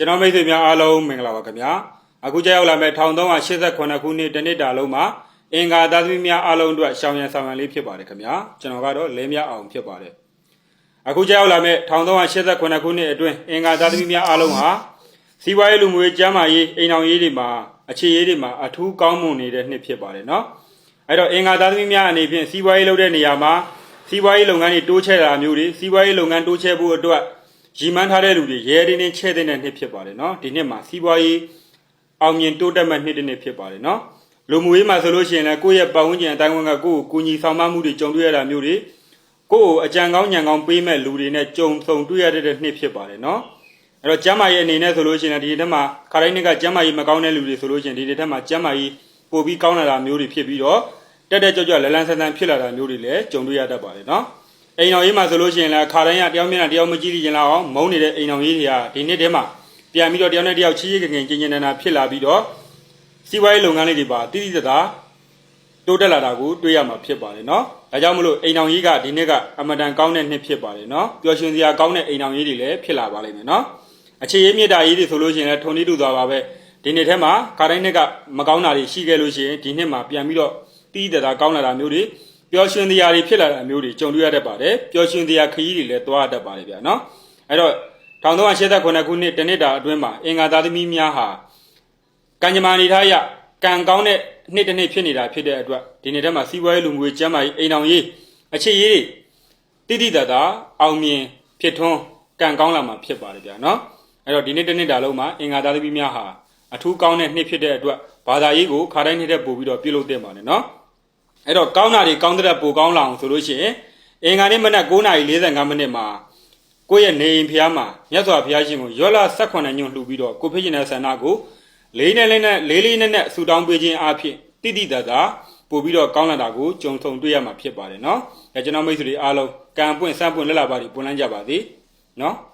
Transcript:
ကျွန်တော်မိတ်ဆွေများအားလုံးမင်္ဂလာပါခင်ဗျာအခုကြောက်ရောက်လာမဲ့1388ခုနှစ်တနစ်တာလုံးမှာအင်္ဂါသားသမီးများအားလုံးအတွက်ရှောင်းရံဆောင်ရံလေးဖြစ်ပါတယ်ခင်ဗျာကျွန်တော်ကတော့လဲမြအောင်ဖြစ်ပါတယ်အခုကြောက်ရောက်လာမဲ့1388ခုနှစ်အတွင်းအင်္ဂါသားသမီးများအားလုံးဟာစီးပွားရေးလူမှုရေးကျန်းမာရေးအိမ်အောင်ရေးတွေမှာအခြေရေးတွေမှာအထူးကောင်းမွန်နေတဲ့နှစ်ဖြစ်ပါတယ်နော်အဲ့တော့အင်္ဂါသားသမီးများအနေဖြင့်စီးပွားရေးလုပ်တဲ့နေရာမှာစီးပွားရေးလုပ်ငန်းတွေတိုးချဲ့တာမျိုးတွေစီးပွားရေးလုပ်ငန်းတိုးချဲ့ဖို့အတွက် ရည်မှန်းထားတဲ့လူတွေရဲတင်းတင်းချဲ့တဲ့နှစ်ဖြစ်ပါတယ်နော်ဒီနှစ်မှာစီးပွားရေးအောင်မြင်တိုးတက်မဲ့နှစ်တစ်နှစ်ဖြစ်ပါတယ်နော်လူမှုရေးမှာဆိုလို့ရှိရင်လည်းကိုယ့်ရဲ့ပတ်ဝန်းကျင်အတိုင်းအဝန်ကကိုယ့်ကိုကူညီဆောင်မမှုတွေကြုံတွေ့ရတာမျိုးတွေကိုယ့်ကိုအကြံကောင်းညံကောင်းပေးမဲ့လူတွေနဲ့ကြုံဆုံတွေ့ရတဲ့နှစ်ဖြစ်ပါတယ်နော်အဲ့တော့ကျမ်းမာရေးအနေနဲ့ဆိုလို့ရှိရင်ဒီနှစ်မှာခါတိုင်းနှစ်ကကျမ်းမာရေးမကောင်းတဲ့လူတွေဆိုလို့ရှိရင်ဒီနှစ်မှာကျမ်းမာရေးပိုပြီးကောင်းလာတာမျိုးတွေဖြစ်ပြီးတော့တက်တက်ကြွကြွလလန်းဆန်းဆန်းဖြစ်လာတာမျိုးတွေလည်းကြုံတွေ့ရတတ်ပါတယ်နော် အိမ်တော်ရေးမှာဆိုလို့ရှိရင်လည်းခါတိုင်းကတယောက်မျက်နှာတယောက်မကြည့်ကြည့်လောက်အောင်မုန်းနေတဲ့အိမ်တော်ရေးတွေကဒီနှစ်တည်းမှာပြန်ပြီးတော့တယောက်နဲ့တယောက်ချီးချီးခင်ခင်ကျင်ကျင်နာနာဖြစ်လာပြီးတော့စီးပွားရေးလုပ်ငန်းလေးတွေပါတိတိကျကျတိုးတက်လာတာကိုတွေ့ရမှာဖြစ်ပါတယ်နော်။ဒါကြောင့်မလို့အိမ်တော်ရေးကဒီနှစ်ကအမတန်ကောင်းတဲ့နှစ်ဖြစ်ပါတယ်နော်။ပျော်ရွှင်စရာကောင်းတဲ့အိမ်တော်ရေးတွေလည်းဖြစ်လာပါလိမ့်မယ်နော်။အခြေရေးမြစ်တာရေးတွေဆိုလို့ရှိရင်လည်းထုံတိတူသွားပါပဲ။ဒီနှစ်ထဲမှာခါတိုင်းနှစ်ကမကောင်းတာတွေရှိခဲ့လို့ရှိရင်ဒီနှစ်မှာပြန်ပြီးတော့တိတိကျကျကောင်းလာတာမျိုးတွေ ပျော်ရွှင်တရားတွေဖြစ်လာတာမျိုးတွေကြုံတွေ့ရတတ်ပါတယ်ပျော်ရွှင်တရားခရီးတွေလည်းသွားရတတ်ပါတယ်ဗျာနော်အဲ့တော့1389ခုနှစ်တနစ်တာအတွင်းမှာအင်္ဂါသားသမီးများဟာကံကြမ္မာနေထားရကံကောင်းတဲ့နှစ်တစ်နှစ်ဖြစ်နေတာဖြစ်တဲ့အတွက်ဒီနေ့တည်းမှာစီးပွားရေးလူမှုရေးကျန်းမာရေးအိမ်အောင်ရေးအခြေရေးတွေတိတိတတ်တာအောင်မြင်ဖြစ်ထွန်းကံကောင်းလာမှာဖြစ်ပါတယ်ဗျာနော်အဲ့တော့ဒီနေ့တစ်နှစ်တာလုံးမှာအင်္ဂါသားသမီးများဟာအထူးကောင်းတဲ့နှစ်ဖြစ်တဲ့အတွက်ဘာသာရေးကိုခါတိုင်းနှစ်တဲ့ပို့ပြီးတော့ပြုလုပ်တင်ပါတယ်နော် အဲ့တော့ကောင်းတာတွေကောင်းတဲ့ပိုကောင်းလာအောင်ဆိုလို့ရှိရင်အင်္ဂါနေ့မနက်9:45မိနစ်မှာကိုယ့်ရဲ့နေအိမ်ဖျားမှာမြတ်စွာဘုရားရှင်ကိုရောလာ18ညွန့်လှူပြီးတော့ကိုဖိရှင်တဲ့ဆန္ဒကိုလေးနဲ့လေးနဲ့လေးလေးနဲ့နဲ့ဆူတောင်းပေးခြင်းအဖြစ်တိတိတတ်တာပို့ပြီးတော့ကောင်းလာတာကိုကြုံဆုံတွေ့ရမှာဖြစ်ပါတယ်နော်။အဲကျွန်တော်မိတ်ဆွေတွေအားလုံးကံပွင့်စမ်းပွင့်လက်လာပါတွေပွင့်လန်းကြပါသည်နော်။